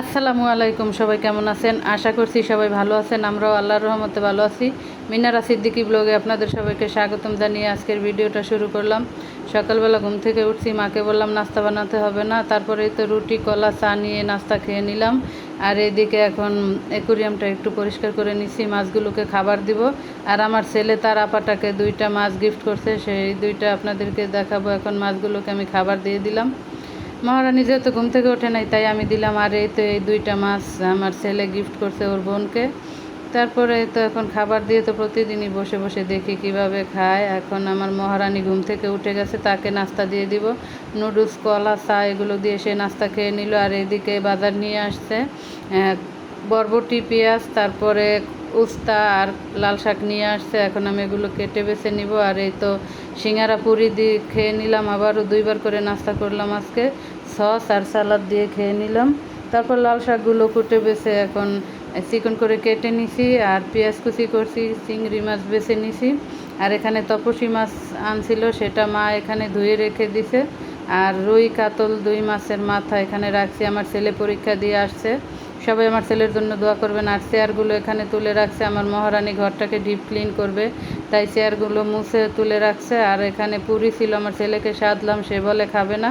আসসালামু আলাইকুম, সবাই কেমন আছেন? আশা করছি সবাই ভালো আছেন, আমরাও আল্লাহর রহমতে ভালো আছি। মিনারা সিদ্দিকি ব্লগে আপনাদের সবাইকে স্বাগতম জানিয়ে আজকের ভিডিওটা শুরু করলাম। সকালবেলা ঘুম থেকে উঠছি, মাকে বললাম, নাস্তা বানাতে হবে না। তারপরে তো রুটি, কলা, চা নিয়ে নাস্তা খেয়ে নিলাম। আর এদিকে এখন অ্যাকুরিয়ামটা একটু পরিষ্কার করে নিচ্ছি, মাছগুলোকে খাবার দিব। আর আমার ছেলে তার আপাটাকে দুইটা মাছ গিফট করছে, সেই দুইটা আপনাদেরকে দেখাবো। এখন মাছগুলোকে আমি খাবার দিয়ে দিলাম। মহারানী যেহেতু ঘুম থেকে ওঠে নাই, তাই আমি দিলাম, আর এই তো এই দুইটা মাছ আমার ছেলে গিফট করছে ওর বোনকে। তারপরে তো এখন খাবার দিয়ে তো প্রতিদিনই বসে বসে দেখি কীভাবে খায়। এখন আমার মহারানী ঘুম থেকে উঠে গেছে, তাকে নাস্তা দিয়ে দিব। নুডলস, কলা, চা, এগুলো দিয়ে সে নাস্তা খেয়ে নিল, আর এদিকে বাজার নিয়ে আসছে। বরবটি, পেঁয়াজ, তারপরে উস্তা আর লাল শাক নিয়ে আসছে। এখন আমি এগুলো কেটে বেছে নিব, আর এই তো সিঙ্গারা পুরি দিয়ে খেয়ে নিলাম, আবারও দুইবার করে নাস্তা করলাম আজকে। সস আর সালাদ দিয়ে খেয়ে নিলাম। তারপর লাল শাকগুলো কুটে বেছে এখন চিকন করে কেটে নিছি আর পেঁয়াজ কুচি করছি, চিংড়ি মাছ বেছে নিছি। আর এখানে তপসী মাছ আনছিল, সেটা মা এখানে ধুয়ে রেখে দিছে। আর রুই কাতল দুই মাছের মাথা এখানে রাখছি, আমার ছেলে পরীক্ষা দিয়ে আসছে। সবাই আমার ছেলের জন্য দোয়া করবেন, আর চেয়ারগুলো এখানে তুলে রাখছে। আমার মহারানী ঘরটাকে ডিপ ক্লিন করবে, তাই চেয়ারগুলো মুছে তুলে রাখছে। আর এখানে পুরি ছিল, আমার ছেলেকে সাধলাম, সে বলে খাবে না।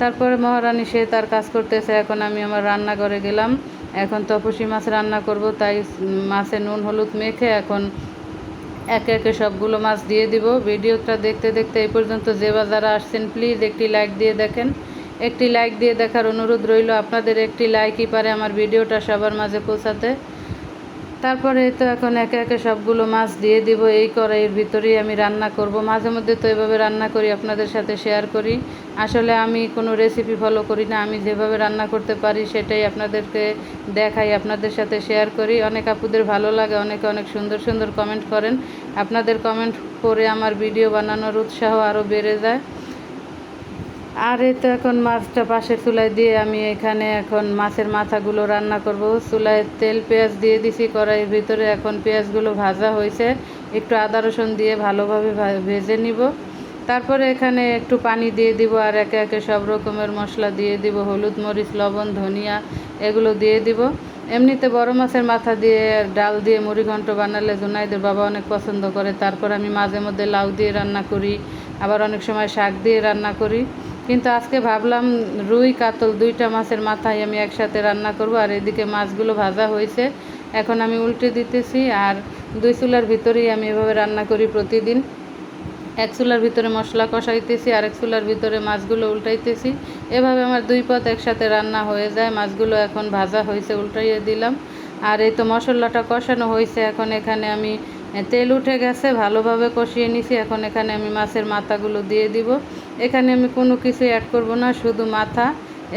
তারপরে মহারানী সে তার কাজ করতেছে, এখন আমি আমার রান্নাঘরে গেলাম। এখন তপসী মাছ রান্না করব, তাই মাছে নুন, হলুদ মেখে এখন একে একে সবগুলো মাছ দিয়ে দিব। ভিডিওটা দেখতে দেখতে এই পর্যন্ত যে বা যারা আসছেন প্লিজ একটি লাইক দিয়ে দেখেন। একটি লাইক দিয়ে দেখার অনুরোধ রইল আপনাদের, একটি লাইকই পারে আমার ভিডিওটা সবার মাঝে পৌঁছাতে। তারপরে তো এখন একে একে সবগুলো মাছ দিয়ে দিব, এই কড়াইয়ের ভিতরেই আমি রান্না করব। মাঝে মধ্যে তো এভাবে রান্না করি, আপনাদের সাথে শেয়ার করি। আসলে আমি কোনো রেসিপি ফলো করি না, আমি যেভাবে রান্না করতে পারি সেটাই আপনাদেরকে দেখাই, আপনাদের সাথে শেয়ার করি। অনেক আপুদের ভালো লাগে, অনেকে অনেক সুন্দর সুন্দর কমেন্ট করেন। আপনাদের কমেন্ট করে আমার ভিডিও বানানোর উৎসাহ আরও বেড়ে যায়। আর এই তো এখন মাছটা পাশের চুলায় দিয়ে আমি এখানে এখন মাছের মাথাগুলো রান্না করব। চুলায় তেল, পেঁয়াজ দিয়ে দিছি কড়াইয়ের ভিতরে। এখন পেঁয়াজগুলো ভাজা হয়েছে। একটু আদা রসুন দিয়ে ভালোভাবে ভেজে নিব। তারপরে এখানে একটু পানি দিয়ে দিব আর একে একে সব রকমের মশলা দিয়ে দিব। হলুদ মরিচ, লবণ, ধনিয়া এগুলো দিয়ে দিব। এমনিতে বড় মাছের মাথা দিয়ে ডাল দিয়ে মুড়ি ঘন্ট বানালে জুনাইদের বাবা অনেক পছন্দ করে। তারপর আমি মাঝে মধ্যে লাউ দিয়ে রান্না করি, আবার অনেক সময় শাক দিয়ে রান্না করি। কিন্তু আজকে ভাবলাম রুই, কাতল দুইটা মাছের মাথায় আমি একসাথে রান্না করব, আর এদিকে মাছগুলো ভাজা হয়েছে। এখন আমি উল্টে দিতেছি, আর দুই চুলার ভিতরেই আমি এভাবে রান্না করি প্রতিদিন। এক চুলার ভিতরে মশলা কষাইতেছি আর এক চুলার ভিতরে মাছগুলো উল্টাইতেছি। এভাবে আমার দুই পথ একসাথে রান্না হয়ে যায়, মাছগুলো এখন ভাজা হয়েছে, উল্টাইয়ে দিলাম। আর এই তো মশলাটা কষানো হয়েছে, এখন এখানে আমি তেল উঠে গেছে, ভালোভাবে কষিয়ে নিছি, এখন এখানে আমি মাছের মাথাগুলো দিয়ে দিব। এখানে আমি কোনো কিছু অ্যাড করব না, শুধু মাথা।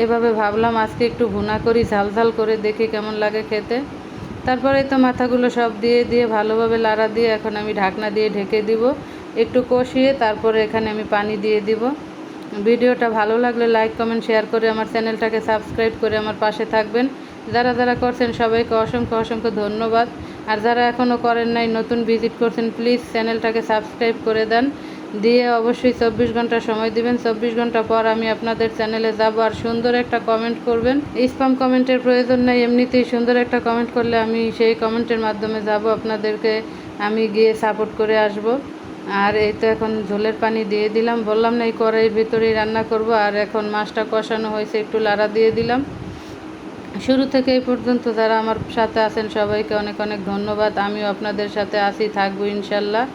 এভাবে ভাবলাম আজকে একটু ভুনা করি ঝাল ঝাল করে দেখি কেমন লাগে খেতে। তারপরে তো মাথাগুলো সব দিয়ে দিয়ে ভালোভাবে লাড়া দিয়ে এখন আমি ঢাকনা দিয়ে ঢেকে দিব। একটু কষিয়ে তারপরে এখানে আমি পানি দিয়ে দিব। ভিডিওটা ভালো লাগলে লাইক কমেন্ট শেয়ার করে আমার চ্যানেলটাকে সাবস্ক্রাইব করে আমার পাশে থাকবেন। যারা যারা করছেন সবাইকে অসংখ্য অসংখ্য ধন্যবাদ। আর যারা এখনও করেন নাই, নতুন ভিজিট করছেন প্লিজ চ্যানেলটাকে সাবস্ক্রাইব করে দেন। দিয়ে অবশ্যই চব্বিশ ঘণ্টা সময় দিবেন। চব্বিশ ঘণ্টা পর আমি আপনাদের চ্যানেলে যাব আর সুন্দর একটা কমেন্ট করবেন। স্পাম কমেন্টের প্রয়োজন নেই, এমনিতেই সুন্দর একটা কমেন্ট করলে আমি সেই কমেন্টের মাধ্যমে যাব আপনাদেরকে। আমি গিয়ে সাপোর্ট করে আসব। আর এই তো এখন ঝোলের পানি দিয়ে দিলাম। বললাম না এই কড়াইয়ের ভিতরেই রান্না করব আর এখন মাছটা কষানো হয়েছে, একটু লাড়া দিয়ে দিলাম। শুরু থেকে এই পর্যন্ত যারা আমার সাথে আছেন সবাইকে অনেক অনেক ধন্যবাদ। আমিও আপনাদের সাথে আছি, থাকব ইনশাল্লাহ।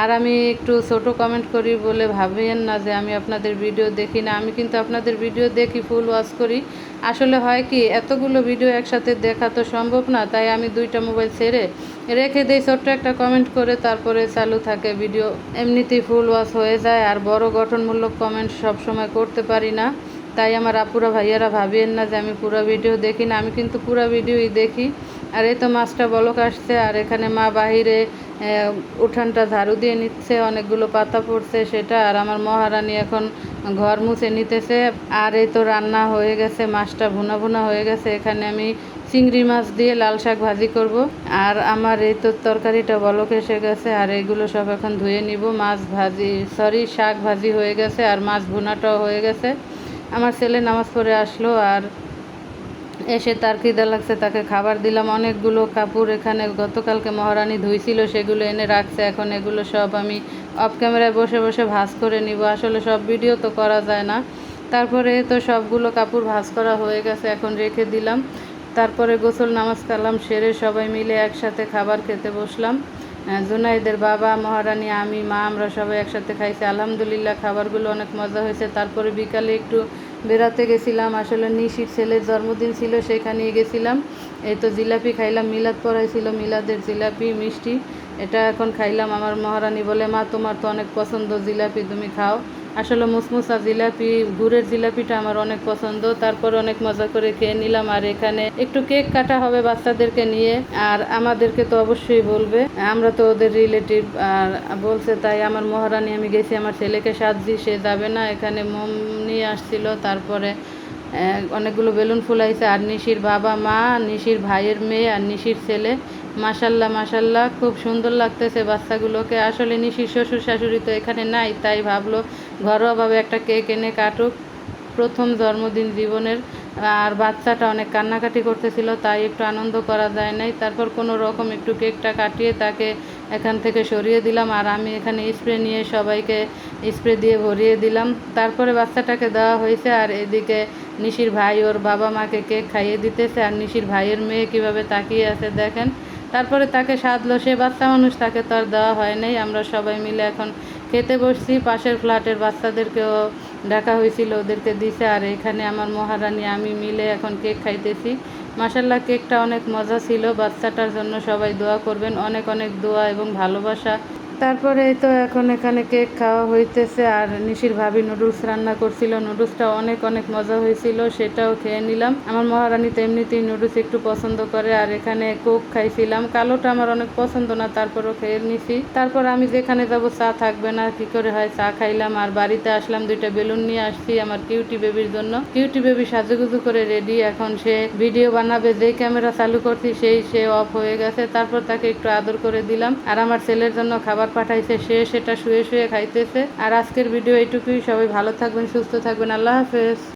আর আমি একটু ছোট কমেন্ট করি বলে ভাবেন না যে আমি আপনাদের ভিডিও দেখি না। আমি কিন্তু আপনাদের ভিডিও দেখি ফুল ওয়াচ করি। আসলে হয় কি, এতগুলো ভিডিও একসাথে দেখা তো সম্ভব না, তাই আমি দুইটা মোবাইল ছেড়ে রেখে দিই। ছোট্ট একটা কমেন্ট করে তারপরে চালু থাকে ভিডিও এমনিতেই ফুল ওয়াচ হয়ে যায় আর বড় গঠনমূলক কমেন্ট সবসময় করতে পারি না। তাই আমার আপুরা, ভাইয়ারা ভাবিয়েন না যে আমি পুরো ভিডিও দেখি না। আমি কিন্তু পুরো ভিডিওই দেখি। আর এই তো মাছটা বলক আসছে, আর এখানে মা বাহিরে উঠানটা ঝাড়ু দিয়ে নিচ্ছে, অনেকগুলো পাতা পড়ছে সেটা, আর আমার মহারানী এখন ঘর মুছে নিতেছে। আর এই তো রান্না হয়ে গেছে, মাছটা ভুনা ভুনা হয়ে গেছে। এখানে আমি চিংড়ি মাছ দিয়ে লাল শাক ভাজি করব। আর আমার এই তো তরকারিটা বলক এসে গেছে, আর এগুলো সব এখন ধুয়ে নিব। মাছ ভাজি সরি শাক ভাজি হয়ে গেছে, আর মাছ ভুনাটাও হয়ে গেছে। আমার ছেলে নামাজ পড়ে আসলো, আর এসে তার খিদা লাগছে, তাকে খাবার দিলাম। অনেকগুলো কাপড় এখানে গতকালকে মহারানী ধুইছিল, সেগুলো এনে রাখছে। এখন এগুলো সব আমি অফ ক্যামেরায় বসে বসে ভাজ করে নিব। আসলে সব ভিডিও তো করা যায় না। তারপরে তো সবগুলো কাপড় ভাজ করা হয়ে গেছে, এখন রেখে দিলাম। তারপরে গোসল, নামাজ, কালাম সেরে সবাই মিলে একসাথে খাবার খেতে বসলাম। জুনাইদের বাবা, মহারানী, আমি, মা, আমরা সবাই একসাথে খাইছি। আলহামদুলিল্লাহ, খাবারগুলো অনেক মজা হয়েছে। তারপরে বিকালে একটু বেড়াতে গেছিলাম। আসলে নিশির ছেলের জন্মদিন ছিল সেখানে গেছিলাম। এই তো জিলাপি খাইলাম, মিলাদ পড়াইছিল, মিলাদের জিলাপি, মিষ্টি। এটা এখন খাইলাম আমার মহারানী বলে, মা, তোমার তো অনেক পছন্দ জিলাপি, তুমি খাও। আসলে মুসমুসা জিলাপি, গুড়ের জিলাপিটা আমার অনেক পছন্দ। তারপর অনেক মজা করে খেয়ে নিলাম। আর এখানে একটু কেক কাটা হবে বাচ্চাদেরকে নিয়ে। আর আমাদেরকে তো অবশ্যই বলবে। আমরা তো ওদের রিলেটিভ। আর বলছে, তাই আমার মহারানী, আমি গেছি আমার ছেলেকে সাজি সে যাবে না। এখানে মোম নিয়ে আসছিল। তারপরে অনেকগুলো বেলুন ফুলাইছে। আর নিশির বাবা মা, নিশির ভাইয়ের মেয়ে আর নিশির ছেলে। মাসাল্লাহ মাসাল্লাহ খুব সুন্দর লাগতেছে বাচ্চাগুলোকে। আসলে নিশির শ্বশুর শাশুড়ি তো এখানে নাই, তাই ভাবলো ঘরোয়াভাবে একটা কেক এনে কাটুক। প্রথম জন্মদিন জীবনের, আর বাচ্চাটা অনেক কান্নাকাটি করতেছিল, তাই একটু আনন্দ করা যায় নাই। তারপর কোনো রকম একটু কেকটা কাটিয়ে তাকে এখান থেকে সরিয়ে দিলাম, আর আমি এখানে স্প্রে নিয়ে সবাইকে স্প্রে দিয়ে ভরিয়ে দিলাম। তারপরে বাচ্চাটাকে দেওয়া হয়েছে, আর এদিকে নিশির ভাই ওর বাবা মাকে কেক খাইয়ে দিতেছে। আর নিশির ভাইয়ের মেয়ে কীভাবে তাকিয়ে আছে দেখেন তারপরে তাকে সাধলো, সে বাচ্চা মানুষ তাকে তো আর দেওয়া হয় নাই। আমরা সবাই মিলে এখন খেতে বসছি। পাশের ফ্ল্যাটের বাচ্চাদেরকেও ডাকা হয়েছিল, ওদেরকে দিছে। আর এখানে আমার মহারানী, আমি মিলে এখন কেক খাইতেছি। মাসাল্লাহ কেকটা অনেক মজা ছিল। বাচ্চাটার জন্য সবাই দোয়া করবেন। অনেক অনেক দোয়া এবং ভালোবাসা। তারপরে তো এখন এখানে কেক খাওয়া হইতেছে আর নিশির ভাবি নুডলস রান্না করছিল। নুডলসটা অনেক অনেক মজা হয়েছিল সেটাও খেয়ে নিলাম। আমার মহারানী তো এমনিতেই নুডলস একটু পছন্দ করে আর এখানে কোক খাইছিলাম। কালোটা আমার অনেক পছন্দ না, তারপরও খেয়ে নিছি। তারপর আমি যেখানে যাব চা থাকবে না, কি করে হয় চা খাইলাম আর বাড়িতে আসলাম, দুইটা বেলুন নিয়ে আসছি আমার কিউটি বেবির জন্য। কিউটি বেবি সাজুগুজু করে রেডি, এখন সে ভিডিও বানাবে, যেই ক্যামেরা চালু করছি সেই সে অফ হয়ে গেছে। তারপর তাকে একটু আদর করে দিলাম। আর আমার ছেলের জন্য খাবার পাঠাইছে, সে সেটা শুয়ে শুয়ে খাইতেছে। আর আজকের ভিডিও এইটুকুই। সবাই ভালো থাকবেন, সুস্থ থাকবেন। আল্লাহ হাফেজ।